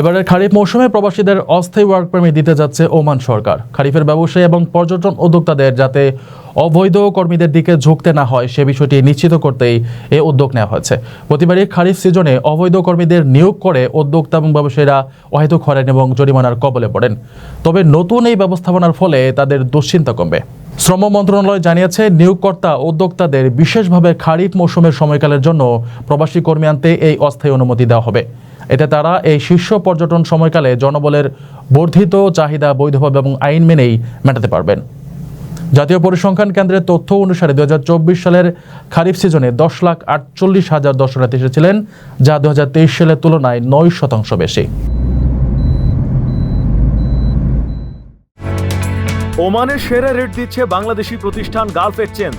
এবারের খারিফ মৌসুমে প্রবাসীদের অস্থায়ী ওয়ার্ক পারমিট দিতে যাচ্ছে ওমান সরকার। খারিফের ব্যবসায়ী এবং পর্যটন উদ্যোক্তাদের যাতে অবৈধ কর্মীদের দিকে ঝুঁকতে না হয়, সে বিষয়টি নিশ্চিত করতেই এ উদ্যোগ নেওয়া হয়েছে। প্রতিবারই খারিফ সিজনে অবৈধ কর্মীদের নিয়োগ করে উদ্যোক্তা এবং ব্যবসায়ীরা অহেতুক হরেন এবং জরিমানার কবলে পড়েন। তবে নতুন এই ব্যবস্থাপনার ফলে তাদের দুশ্চিন্তা কমবে। শ্রম মন্ত্রণালয় জানিয়েছে, নিয়োগকর্তা উদ্যোক্তাদের বিশেষভাবে খারিফ মৌসুমের সময়কালের জন্য প্রবাসী কর্মী আনতে এই অস্থায়ী অনুমতি দেওয়া হবে। এতে তারা এই শীর্ষ পর্যটন সময়কালে জনবলের বর্ধিত চাহিদা বৈধভাবে এবং আইন মেনেই মেটাতে পারবেন। জাতীয় পরিসংখ্যান কেন্দ্রের তথ্য অনুসারে দু হাজার চব্বিশ সালের খারিফ সিজনে দশ লাখ আটচল্লিশ হাজার দর্শনার্থী এসেছিলেন, যা দু হাজার তেইশ সালের তুলনায় নয় শতাংশ বেশি। ওমানের সেরা রেট দিচ্ছে বাংলাদেশি প্রতিষ্ঠান গালফ এক্সচেঞ্জ।